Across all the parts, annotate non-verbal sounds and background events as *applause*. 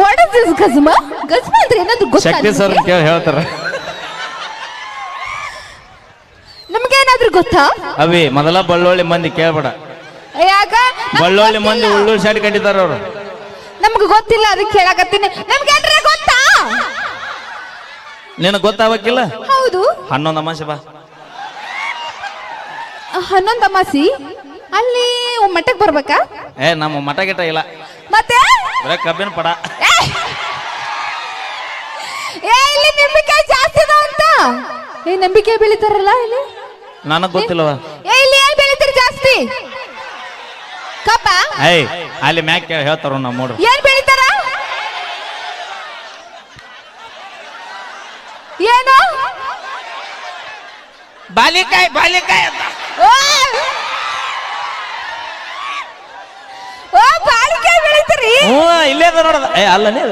What is this ಗಜ್ಮ ಗಜ್ಮ ಅಂದ್ರೆ ಏನಾದ್ರು ಗೊತ್ತಾ ಶಕ್ತಿ ಸರ್ ನಿಮ್ಗೆ? ಕೇಳಿ ಹೇಳ್ತಾರ. ನಮ್ಗೆ ಏನಾದ್ರು ಗೊತ್ತಾ? ಅವಿ ಮೊದಲ ಬಳ್ಳೊಳ್ಳಿ ಮಂದಿ ಕೇಳ್ಬೇಡ. ಯಾಕ? ಬಳ್ಳೊಳ್ಳಿ ಮಂದಿ. ಉಳ್ಳೂರು ಶಾಡಿ ಕಟ್ಟಿದಾರ ಅವ್ರು. ನಮ್ಗೆ ಗೊತ್ತಿಲ್ಲ ಅದಕ್ಕೆ ಕೇಳಕತ್ತೀನಿ. ನಮ್ಗೆ ಏನ್ರ ಗೊತ್ತಾ? ನಿನಗೆ ಗೊತ್ತಾಗಕ್ಕಿಲ್ಲ ಹೌದು. ಹನ್ನೊಂದು ಅಮಾಸೆ ಬಾ. ಹನ್ನೊಂದು ಅಮಾಸಿ ಅಲ್ಲಿ ಮಠಕ್ಕೆ ಬರ್ಬೇಕಾ? ಏ ನಮ್ಮ ಮಠ ಗಿಟ ಇಲ್ಲ. ಮತ್ತೆ? ಬರೇ ಕಬ್ಬಿನ ಪಡ. ಏ! ಇಲ್ಲಿ ನಂಬಿಕೆ ಜಾಸ್ತಿ ಅದಾವ ಅಂತ. ಏ ನಂಬಿಕೆ ಬೆಳಿತಾರಲ್ಲ ಇಲ್ಲಿ? ನನಗೆ ಗೊತ್ತಿಲ್ಲವ. ಏ ಇಲ್ಲಿ ಏನ್ ಬೆಳಿತೀರಿ ಜಾಸ್ತಿ? ಕಬ್ಬ ಏಯ್ ಅಲ್ಲಿ ಮ್ಯಾಕ್ ಕೇಳಿ ಹೇಳ್ತಾರ ನಮ್ಮ ಮೂಡ್ರು ಏನ್ ಬೆಳಿತಾರ? ಏನು? ಬಾಲಿಕಾಯಿ ಬಾಲಿಕಾಯಿ ಅಂತ. ಓ! ಓ ಬಾಳಿಕೆ ಬೆಳಿತೀರಿ? ಹ್ಞೂ ಇಲ್ಲೇ ಅದ ನೋಡದ ಏ ಅಲ್ಲ ನೀ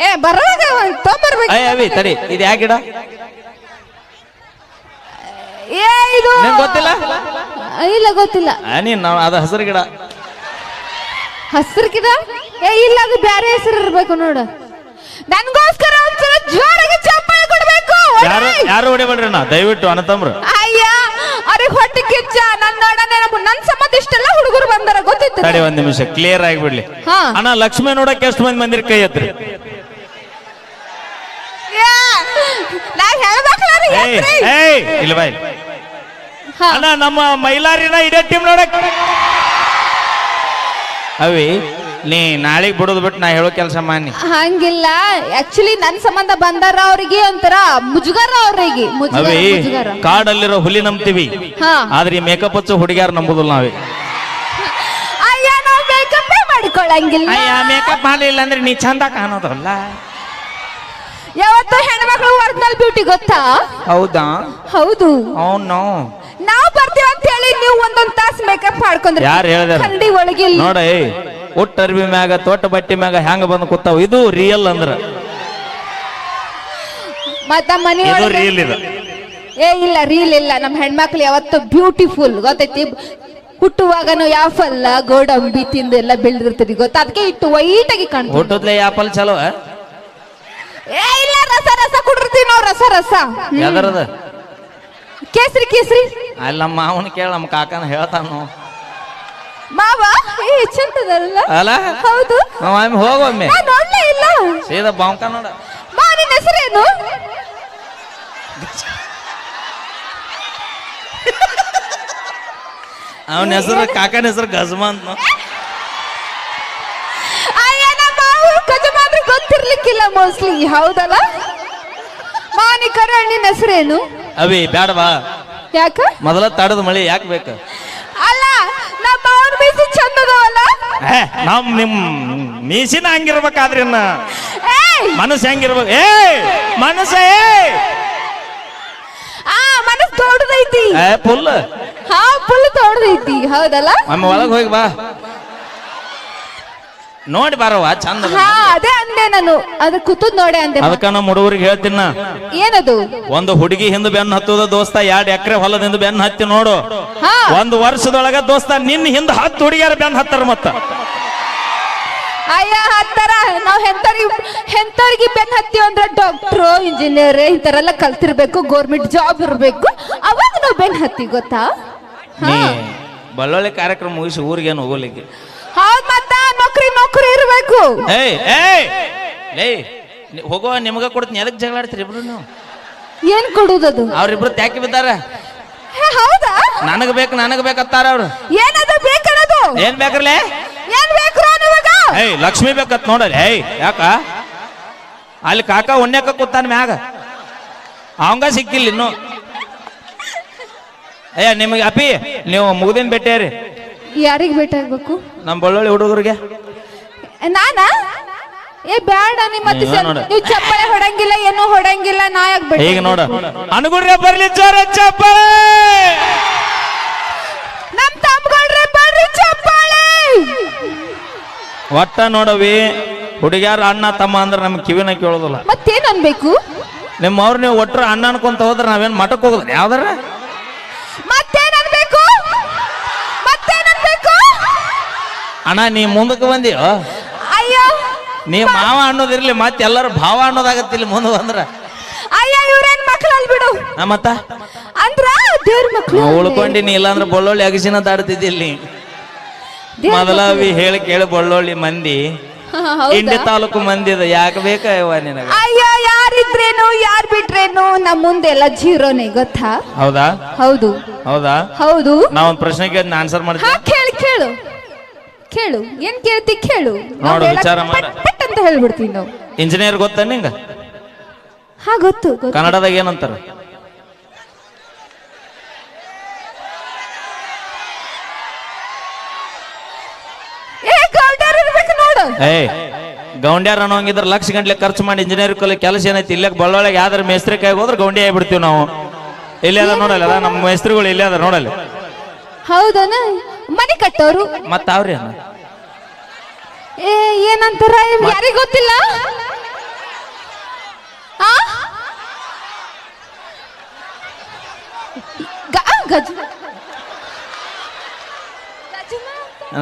ಏ ಬರುವಾಗ ಒಂದ್ ತೊಂಬರ್ಬೇಕು. ಏ ಅವಿ ತಡಿ ಇದು ಯಾ ಗಿಡ? ಏ ಇದು ನಿಂಗ್ ಗೊತ್ತಿಲ್ಲ? ಇಲ್ಲ ಗೊತ್ತಿಲ್ಲ. ನೀನು ನಾವು ಅದು ಹಸಿರು ಗಿಡ. ಹಸಿರು ಗಿಡ? ಏ ಇಲ್ಲ ಅದು ಬೇರೆ ಹೆಸರು ಇರಬೇಕು ನೋಡು. ನನ್ಗೋಸ್ಕರ ಒಂದ್ಸಲ ಜೋರಾಗಿ ಚಪ್ಪಾಳೆ ಕೊಡ್ಬೇಕು. ಯಾರು ಯಾರು ಹೊಡಿಬೇಡ್ರಿ ನಾ ದಯವಿಟ್ಟು ಅನತಮ್ರು ಅಯ್ಯ ಅವ್ರಿಗೆ ಹೊಟ್ಟೆ ಕಿಚ್ಚ ನನ್ನ ನೋಡನೆ ನನ್ನ ಸಂಬಂಧ ಇಷ್ಟೆಲ್ಲ ಹುಡುಗರು ಬಂದಾರ ಗೊತ್ತಿತ್ತು ತಡಿ ಒಂದ್ ನಿಮಿಷ ಕ್ಲಿಯರ್ ಆಗಿಬಿಡ್ಲಿ. ಹಾ. ಅಣ್ಣ ಲಕ್ಷ್ಮಿ ನೋಡಕ್ಕೆ ಎಷ್ಟು ಮಂದಿ ಮಂದಿರ ಕೈ ಎತ್ರಿ ನಾ ಹೇಳ್ಬೇಕಲ್ಲ ಅವ್ರಿಗೆ ಏಯ್ ಇಲ್ಲ ಬಾಯ್. ಅಣ್ಣ ನಮ್ಮ ಮೈಲಾರಿನ ಇಡೇ ಟೀಮ್ ನೋಡಕ್. ಅವಿ ನೀ ನಾಳೆಗೆ ಬಿಡೋದು ಬಿಟ್ಟು ನಾ ಹೇಳೋ ಕೆಲಸ ಮಾನಿ ಹಂಗಿಲ್ಲ. ಆಕ್ಚುಲಿ ನನ್ ಸಂಬಂಧ ಬಂದಾರ ಅವ್ರಿಗೆ ಒಂಥರ ಮುಜುಗರ ಅವ್ರಿಗೆ. ಮುಜುಗರ ಅವಿ ಮುಜುಗರ. ಕಾಡಲ್ಲಿರೋ ಹುಲಿ ನಂಬ್ತೀವಿ. ಹಾ. ಆದ್ರೆ ಈ ಮೇಕಪ್ ಹಚ್ಚೋ ಹುಡುಗ್ಯಾರ ನಂಬುದಿಲ್ಲ ನಾವೇ. ಅಯ್ಯ ನಾವು ಮೇಕಪ್ ಮಾಡ್ಕೊಳಂಗಿಲ್ಲ. ಅಯ್ಯ ಮೇಕಪ್ ಮಾಡಲಿಲ್ಲ ಅಂದ್ರೆ ನೀ ಚಂದ ಕಾಣೋದಲ್ಲ. ಯಾವತ್ತು ಹೆಣ್ಮಕ್ಳು ಒರಿಜಿನಲ್ ಬ್ಯೂಟಿ ಗೊತ್ತಾ? ಹೌದಾ? ಹೌದು. ನೋ. ನಾವ್ ಬರ್ತೀವಿ ಅಂತ ಹೇಳಿ ನೀವು ಒಂದೊಂದ್ ತಾಸು ಮೇಕಪ್ ಮಾಡ್ಕೊಂಡ್ರಿ. ಯಾರು ಹೇಳಿದಾರ? ಹಂಡಿ ಒಳಗೆ ನೋಡಿ ನೋಡ ಏ ಉಟ್ಟ ಅರ್ಬಿ ಮ್ಯಾಗ ತೋಟ ಬಟ್ಟೆ ಮ್ಯಾಗ ಹೆಂಗ ಬಂದು ಕೂತಾವ? ಇದು ರಿಯಲ್ ಅಂದ್ರ. ಮತ್ತ ಮನೆ ಇದು ಒಳಗೆ ರಿಯಲ್ ಇದು. ಏ ಇಲ್ಲ ರೀಲ್ ಇಲ್ಲ. ನಮ್ಮ ಹೆಣ್ಮಕ್ಳು ಯಾವತ್ತು ಬ್ಯೂಟಿಫುಲ್ ಗೊತ್ತೈತಿ? ಹುಟ್ಟುವಾಗನು ಯಾಫಲ್ಲ ಗೋಡಂಬಿ ತಿಂದು ಎಲ್ಲ ಬೆಳೆದಿರ್ತದೆ. ಗೊತ್ತಾ? ಅದಕ್ಕೆ ಇಟ್ಟು ವೈಟ್ ಆಗಿ ಕಾಣ್ತದೆ. ಆಪಲ್ ಚಲೋ ರಸ ಕುಡಿರ್ತೀವಿ ನಾವು ರಸ ರಸ. ಯಾವ್ದಾರದ ಕೇಸರಿ ಕೇಸರಿ. ಅಲ್ಲಿ ನಮ್ಮ ಮಾವನ ಕೇಳ ನಮ್ಮ ಕಾಕನ ಹೇಳ್ತಾನು ಮಾವ ಏ ಚಂದದಲ್ಲ ಅಲ್ಲ? ಹೌದು. ಒಮ್ಮೆ ಹೋಗೊಮ್ಮೆ ನಾನ್ ನೋಡ್ಲೇ ಇಲ್ಲ. ಸೀದಾ ಬಾಂಕ ನೋಡ. ಮಾವ ನಿನ್ನ ಹೆಸರೇನು? ಅವನ ಹೆಸರು ಕಾಕನ ಹೆಸರು ಗಜಮಾ ಅಂತ ನೋ. ಅಯ್ಯ ನಮ್ಮ ಮಾವ ಗಜಮಾದ್ರೆ ಗೊತ್ತಿರ್ಲಿಕ್ಕಿಲ್ಲ ಮೋಸ್ಟ್ಲಿ ಹೌದಲ್ಲ? ಮಾವನಿ ಕರೆ ನಿನ್ನ ಹೆಸರೇನು? ಅವಿ ಬ್ಯಾಡವಾ. ಯಾಕ? ಮೊದಲ ತಡದ ಮಳೆ ಯಾಕೆ ಬೇಕು? ಅಲ್ಲ ನಮ್ಮ ಅವ್ರ ಮೀಸಿ ಚಂದದವಲ್ಲ ನಮ್ ನಿಮ್ ಮೀಸಿನ ಹಂಗಿರ್ಬೇಕಾದ್ರಿ ಇನ್ನ. ಏಯ್! ಮನಸ್ಸು ಹೆಂಗಿರ್ಬೇಕು? ಏ ಮನಸ್ಸ ಏ! ಆ ಮನಸ್ ದೊಡ್ಡದೈತಿ ಏ ಫುಲ್ ಹಾ ಫುಲ್ ದೊಡ್ಡದೈತಿ ಹೌದಲ್ಲ? ನಮ್ಮ ಒಳಗೆ ಹೋಗಿ ಬಾ. ನೋಡಿ ಬರವ ಚಂದ ಅದ. ಹಾ ಅದೇ ಅಂದೆ ನಾನು. ಅದು ಕೂತದ್ ನೋಡೆ ಅಂದೆ ಅದಕ್ಕ ನಮ್ಮ ಹುಡುಗರಿಗೆ ಹೇಳ್ತೀನಿ ನಾ. ಏನದು? ಒಂದು ಹುಡುಗಿ ಹಿಂದೆ ಬೆನ್ನ ಹತ್ತುದ ದೋಸ್ತ ಎರಡ್ ಎಕರೆ ಹೊಲದಿಂದ ಬೆನ್ನ ಹತ್ತಿ ನೋಡು. ಹಾ. ಒಂದು ವರ್ಷದೊಳಗ ದೋಸ್ತ ನಿನ್ನ ಹಿಂದ ಹತ್ತು ಹುಡುಗಿಯರ ಬೆನ್ನ ಹತ್ತಾರ ಮತ್ತ. ಅಯ್ಯ ಹತ್ತರ? ನಾವು ಹೆಂತವ್ರಿಗೆ ಹೆಂತರಿಗೆ ಬೆನ್ ಹತ್ತಿ ಅಂದ್ರೆ ಡಾಕ್ಟ್ರು ಇಂಜಿನಿಯರ್ ಇಂಥರೆಲ್ಲ ಕಲ್ತಿರ್ಬೇಕು ಗೌರ್ಮೆಂಟ್ ಜಾಬ್ ಇರಬೇಕು. ಅವಾಗ ನಾವು ಬೆನ್ ಹತ್ತಿ ಗೊತ್ತಾ? ನೀ ಬಳ್ಳೊಳ್ಳಿ ಕಾರ್ಯಕ್ರಮ ಮುಗಿಸಿ ಊರಿಗೇನು ಹೋಗ್ಲಿಕ್ಕೆ? ಇರ್ಬೇಕು ಏಯ್ ಏಯ್ ಹೋಗೋ ನಿಮಗ ಕೊಡ್ತೀನಿ. ಎದಕ್ ಜಗಳ ಆಡ್ತೀರಿ ಇಬ್ರು ಏನು ಕೊಡುದದು? ಅವ್ರಿಬ್ರು ತ್ಯಾಕಿ ಬಿದ್ದಾರ. ಹೇ, ಹೌದಾ? ನನಗ್ ಬೇಕು ನನಗ್ ಬೇಕತ್ತಾರ ಅವ್ರು. ಏನದು ಬೇಕನ್ನೋದು ಏನ್ ಬೇಕ್ರಲೆ? ಏನ್ ಬೇಕು ಏಯ್ ಲಕ್ಷ್ಮಿ ಬೇಕತ್ ನೋಡಲಿ. ಏಯ್ ಯಾಕ? ಅಲ್ಲಿ ಕಾಕ ಒಣ್ಯಾಕ ಕೂತಾನ ಮ್ಯಾಗ. ಅವಂಗ ಸಿಕ್ಕಿಲ್ಲ ಇನ್ನು. ಅಯ್ಯ ನಿಮಗೆ ಅಪಿ ನೀವು ಮುಗ್ದಿನ ಭೇಟಿಯಾರಿ. ಯಾರಿಗ್ ಭೇಟಿಯಾಗ್ಬೇಕು ನಮ್ಮ ಬಳ್ಳೊಳ್ಳಿ ಹುಡುಗರಿಗೆ. ನಾನಾ? ಏ ಬೇಡ ನಿಮ್ಮ ಮತ್ತೆ ನೀವ ನೋಡು. ಚಪ್ಪಳೆ ಹೊಡಂಗಿಲ್ಲ ಏನು ಹೊಡಂಗಿಲ್ಲ ನಾ ಯಾಕೆ ಈಗ ನೋಡ. ಅನುಗುಣ್ರೆ ಬರ್ಲಿ ಜೋರ ಚಪ್ಪಾಳೆ! ನಮ್ ತಮ್ಗಳ್ರೆ ಬರ್ರಿ ಚಪ್ಪಾಳೆ! ಒಟ್ಟ ನೋಡವಿ ಹುಡುಗ್ಯಾರ ಅಣ್ಣ ತಮ್ಮ ಅಂದ್ರೆ ನಮ್ಗೆ ಕಿವಿನ ಕೇಳೋದಿಲ್ಲ. ಮತ್ತೇನ್ ಅನ್ಬೇಕು? ನಿಮ್ಮ ಅವ್ರು ನೀವು ಒಟ್ಟರು ಅಣ್ಣ ಅನ್ಕೊಂತ ಹೋದ್ರೆ ನಾವೇನ್ ಮಠಕ್ಕೆ ಹೋಗೋದು ಯಾವ್ದಾರ? ಮತ್ತೇನ್ ಅನ್ಬೇಕು? ಮತ್ತೇನ್ ಅನ್ಬೇಕು? ಅಣ್ಣ ನೀ ಮುಂದಕ್ಕೆ ಬಂದಿಯೋ? ನೀ ಮಾವ ಅನ್ನೋದಿರ್ಲಿ ಮತ್ತೆ ಎಲ್ಲರೂ ಭಾವ ಅನ್ನೋದಾಗತ್ತಿಲ್ಲ ಮುಂದೆ ಬಂದ್ರ. ಅಯ್ಯ ಇವ್ರೇನ್ ಮಕ್ಳಲ್ ಬಿಡು. ಆ, ಮತ್ತ? ಅಂದ್ರ ದೇವ್ರ ಮಕ್ಳು ಉಳ್ಕೊಂಡಿನಿ ಇಲ್ಲಾಂದ್ರೆ ಬಳ್ಳೊಳ್ಳಿ ಅಗಸಿನ ದಾಡ್ತಿದ್ದಿ ಇಲ್ಲಿ. ದೇವ್ರ್ ಮೊದಲ ಅವಿ ಹೇಳಿ ಕೇಳಿ ಬಳ್ಳೊಳ್ಳಿ ಮಂದಿ. ಹಾ, ಹೌದಾ? ಇಂಡಿ ತಾಲೂಕು ಮಂದಿ ಇದು ಯಾಕೆ ಬೇಕವ ನಿನಗ? ಅಯ್ಯ ಯಾರಿದ್ರೇನು ಯಾರ್ ಬಿಟ್ರೇನು ನಮ್ ಮುಂದೆ ಎಲ್ಲ ಜೀರೋನೇ ಗೊತ್ತಾ? ಹೌದಾ? ಹೌದು. ಹೌದಾ? ಹೌದು. ನಾವೊಂದ್ ಪ್ರಶ್ನೆ ಕೇಳಿ ಆನ್ಸರ್ ಹಾ ಮಾಡ್ತೀನಿ. ಕೇಳು ಕೇಳು. ಕೇಳು ಏನ್ ಕೇಳ್ತಿ ಕೇಳು. ನಾವ್ ನೋಡು, ಹೇಳಕ್ ವಿಚಾರ ಮಾಡ. ಪಟ್ ಪಟ್ ಅಂತ ಹೇಳ್ಬಿಡ್ತೀವಿ ನಾವು. ಇಂಜಿನಿಯರ್ ಗೊತ್ತ ನಿಂಗ? ಹಾ ಗೊತ್ತು ಗೊತ್ತು. ಕನ್ನಡದಾಗ ಏನಂತಾರ? ಏ ಇರ್ಬೇಕು ನೋಡು. ಗೌಂಡ್ಯಾರ ಅನ್ನೋಂಗಿದ್ರ ಲಕ್ಷ ಗಂಟ್ಲೆ ಖರ್ಚು ಮಾಡಿ ಇಂಜಿನಿಯರ್ ಕಲಿ ಕೆಲಸ ಏನೈತಿ ಇಲ್ಲೇ ಬಳ್ಳೊಳಗೆ ಯಾವ್ದಾರ ಮೇಸ್ತ್ರಿ ಕೈ ಹೋದ್ರೆ ಗೌಂಡಿ ಆಗ್ಬಿಡ್ತೀವಿ ನಾವು. ಇಲ್ಲೇ ಅದ ನೋಡಲ್ಲ ಅದ ನಮ್ಮ ಮೇಸ್ತ್ರಿಗಳು ಇಲ್ಲೇ ಅದ ನೋಡಲ್ಲ. ಹೌದನ? ಮನೆ ಕಟ್ಟೋರು? ಮತ್ತ ಅವ್ರಿ ಏ ಏನಂತಾರ? ಯಾರಿಗ್ ಗೊತ್ತಿಲ್ಲ?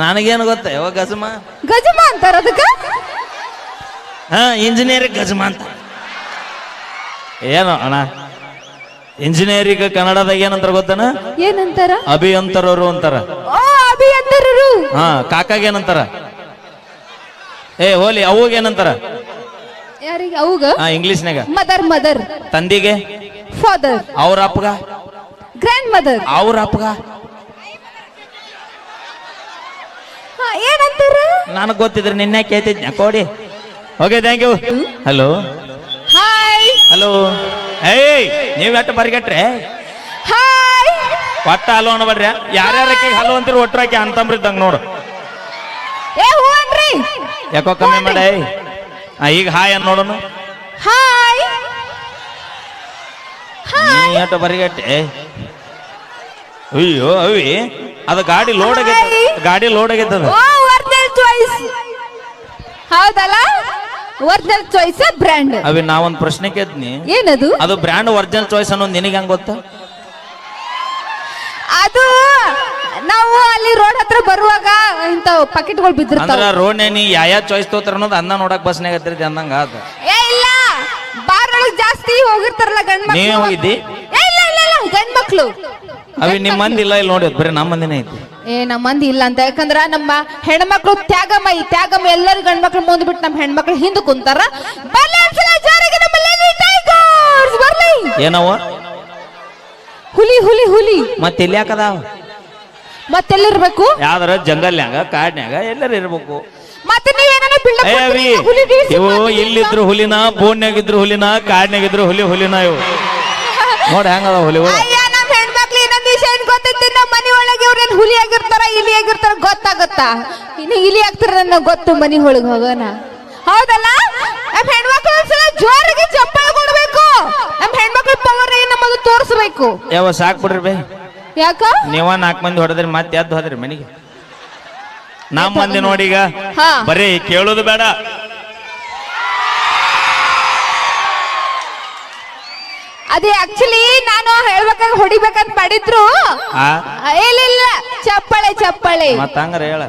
ನನಗೇನು ಗೊತ್ತ? ಯಾವಾಗ ಗಜಮ? ಗಜಮ ಅಂತಾರ ಅದಕ್ಕ? ಹಾ ಇಂಜಿನಿಯರಿಂಗ್ ಗಜಮ ಅಂತ. ಏನು ಅಣ್ಣ? ಇಂಜಿನಿಯರಿಂಗ್ ಕನ್ನಡದಾಗ ಏನಂತಾರ ಗೊತ್ತನ? ಏನಂತಾರ? ಅಭಿಯಂತರರು ಅಂತಾರ. ಓ ಅಭಿಯಂತರರು. ಹಾ ಕಾಕಾಗ ಏನಂತಾರ? ಏ ಹೋಲಿ ಅವಾಗ ಏನಂತಾರ? ಯಾರಿಗೆ ಅವುಗ? ಹಾ ಇಂಗ್ಲಿಷ್ನಾಗ ಮದರ್ ಮದರ್ ತಂದಿಗೆ? ಫಾದರ್ ಅವ್ರ ಅಪ್ಪಗ? ಗ್ರ್ಯಾಂಡ್ ಮದರ್ ಅವ್ರ ಅಪ್ಪಗ? ಏನಂತಾರ? ನನಗೆ ಗೊತ್ತಿದ್ರೆ ನಿನ್ನೆ ಕೇಳ್ತಿದ್ನ. ಕೊಡಿ. Okay thank you hello hi hello ಏಯ್ ನೀವು ಎಟ್ಟು ಬರಿಗಟ್ರೆ? ಹಾಯ್ ಒಟ್ಟ ಹಲೋ ಅನ್ಬೇಡ್ರಿ. ಯಾರ್ಯಾರಕ್ಕೆ ಹಲೋ ಅಂತೀರಿ ಒಟ್ಟರಾಕಿ ಅಂತಂಬ್ರಿದ್ದಂಗ ನೋಡು. ಏ ಹೂ ಅನ್ರಿ ಯಾಕೋ ಕಮ್ಮಿ ಮಾಡ ಆ, ಈಗ ಹಾಯ್ ಅನ್ ನೋಡೋನು. ಹಾಯ್. ನೀ ಎಟ್ಟು ಬರಿಗಟ್ಟೆ? ಅಯ್ಯೋ ಅವಿ ಅದು ಗಾಡಿ ಲೋಡ್ ಆಗೈತೆ. ಗಾಡಿ ಲೋಡ್ ಆಗೈತೆ ಅದು. ಓ ಒರಿಜಿನಲ್ ಚಾಯ್ಸ್ ಹೌದಲ್ಲ? ಒರಿಜಿನಲ್ ಚಾಯ್ಸ್ ಬ್ರ್ಯಾಂಡ್ ಅವಿ ನಾವೊಂದು ಪ್ರಶ್ನೆ ಕೇಳ್ತೀನಿ. ಏನದು? ಅದು ಬ್ರ್ಯಾಂಡ್ ಒರಿಜಿನಲ್ ಚಾಯ್ಸ್ ಅನ್ನೋದು ನಿನಗೆ ಹೆಂಗ್ ಗೊತ್ತಾ? ಅದು ನಾವು ಅಲ್ಲಿ ರೋಡ್ ಹತ್ರ ಬರುವಾಗ ಇಂತ ಪಾಕೆಟ್ಗಳು ಬಿದ್ದಿರ್ತಾವ. ಅಂದ್ರ ರೋಡ್ ನೀ ಯಾವ ಚಾಯ್ಸ್ ತೋತಾರ ಅನ್ನೋದು ಅನ್ನ ನೋಡಕ್ ಬಸ್ನಾಗ ಹತ್ತಿರತಿ ಅಂದಂಗ ಆತ. ಏ ಇಲ್ಲ. ಬಾರ್ ಒಳಗ್ ಜಾಸ್ತಿ ಹೋಗಿರ್ತಾರಲ್ಲ ಗಂಡ್ ಮಕ್ಳು. ನೀವೇ ಹೋಗಿದ್ದಿ? ಏ, ಇಲ್ಲ ಇಲ್ಲ ಇಲ್ಲ. ಗಂಡ್ ಮಕ್ಳು. ಅವಿ ನಿಮ್ಮ ಮಂದಿ ಇಲ್ಲ ಇಲ್ಲಿ ನೋಡಿ ಬರೀ ನಮ್ಮ ಮಂದಿನೇ ಐತಿ. ಏ ನಮ್ಮ ಮಂದಿ ಇಲ್ಲ ಅಂತ. ಯಾಕಂದ್ರ ನಮ್ಮ ಹೆಣ್ಮಕ್ಳು ತ್ಯಾಗಮ್ಮ ಈ ತ್ಯಾಗಮ್ಮ ಎಲ್ಲರೂ ಗಂಡ್ ಮಕ್ಳು ಮುಂದ್ ಬಿಟ್ಟು ನಮ್ಮ ಹೆಣ್ಮಕ್ಳು ಹಿಂದೆ ಕುಂತಾರ. ಬರ್ಲಿ ಒಂದ್ಸಲ ಜೋರಾಗಿ ನಮ್ಮ Lady Tigers. ಬರ್ಲಿ. ಏನವ ಹುಲಿ ಹುಲಿ ಹುಲಿ. ಮತ್ತೆ ಇಲ್ಲಿ ಯಾಕದಾವ ಮತ್ತೆಲ್ಲಿರ್ಬೇಕು? ಯಾವ್ದಾರ ಜಂಗಲ್ನ್ಯಾಗ ಕಾಡ್ನ್ಯಾಗ ಎಲ್ಲರೂ ಇರ್ಬೇಕು. ಮತ್ತೆ ನೀವೇನ ಏ ಅವಿ ಇವು. ಇಲ್ಲಿದ್ರು ಹುಲಿನ ಬೋನ್ಯಾಗಿದ್ರು ಹುಲಿನ ಕಾಡ್ನ್ಯಾಗಿದ್ರು ಹುಲಿ ಹುಲಿನ ಇವು. *laughs* ನೋಡಿ ಹೆಂಗದ ಹುಲಿಗಳು. ಅಯ್ಯ ನಮ್ಮ ಹೆಣ್ಮಕ್ಳು ಇನ್ನೊಂದು ವಿಷಯ ಏನ್ ಗೊತ್ತೈತಿ? ನಮ್ಮ ಮನಿ ಒಳಗೆ ಇವ್ರೇನ್ ಹುಲಿ ಆಗಿರ್ತಾರ ಇಲಿ ಆಗಿರ್ತಾರ ಗೊತ್ತಾಗತ್ತಾ? ಇನ್ನು ಇಲಿ ಆಗ್ತಾರ ನನಗೆ ಗೊತ್ತು ಮನಿ ಒಳಗೆ ಹೋಗೋಣ. ಹೌದಲ್ಲ? ನಮ್ಮ ಹೆಣ್ಮಕ್ಳು ಒಂದ್ಸಲ ಜೋರಿಗೆ ಚಪ್ಪಾಳೆ ಕೊಡ್ಬೇಕು. ನಮ್ಮ ಹೆಣ್ಮಕ್ಳು ಪವರ್ ನಮ್ಮದು ತೋರಿಸ್ಬೇಕು? ಯಾವ ಸಾಕ್ ಬಿಡ್ರಿ ಬೈ. ಯಾಕ? ನೀವ ನಾಲ್ಕು ಮಂದಿ ಹೊಡೆದ್ರಿ ಮತ್ತೆ ಎದ್ದು ಹೋದ್ರಿ ಮನೆಗೆ. ನಮ್ಮ ಮಂದಿ ನೋಡಿ ಈಗ ಹಾ. ಬರೀ ಕೇಳೋದು ಬೇಡ. ಅದೇ ಆಕ್ಚುಲಿ ನಾನು ಹೇಳ್ಬೇಕಾಗ ಹೊಡಿಬೇಕಂತ ಮಾಡಿದ್ರು. ಆ? ಆ, ಇಲ್ಲ ಇಲ್ಲ. ಚಪ್ಪಾಳೆ ಚಪ್ಪಾಳೆ. ಮತ್ತ ಹಂಗಾರ ಹೇಳ.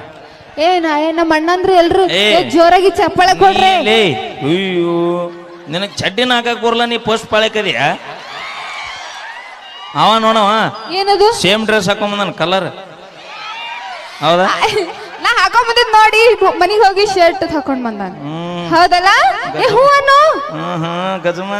ಏನ ಏನ ನಮ್ಮ ಅಣ್ಣಂದ್ರು ಎಲ್ರು ಏ. ಏ, ಜೋರಾಗಿ ಚಪ್ಪಾಳೆ ಕೊಡ್ರಿ. ಲೇ, ಅಯ್ಯೋ ನಿನಗ್ ಚಡ್ಡಿನ ಹಾಕಕ್ ಬರಲ್ಲ ನೀ ಪೋಸ್ಟ್ ಪಾಳಕದಿಯ ಅವ ನೋಡವ. ಏನದು? ಸೇಮ್ ಡ್ರೆಸ್ ಹಾಕೊಂಬಂದನ್ ಕಲರ್ ಹೌದಾ? ನಾ ಹಾಕೊಂಡ್ ಬಂದಿದ್ ನೋಡಿ ಮನಿಗೆ ಹೋಗಿ ಶರ್ಟ್ ಹಾಕೊಂಡ್ ಬಂದಾನ. ಹೌದಲ್ಲ? ಏ ಹೂ ಅನ್ನು ಹಾ ಹ್ಮ್ ಗಜಮ.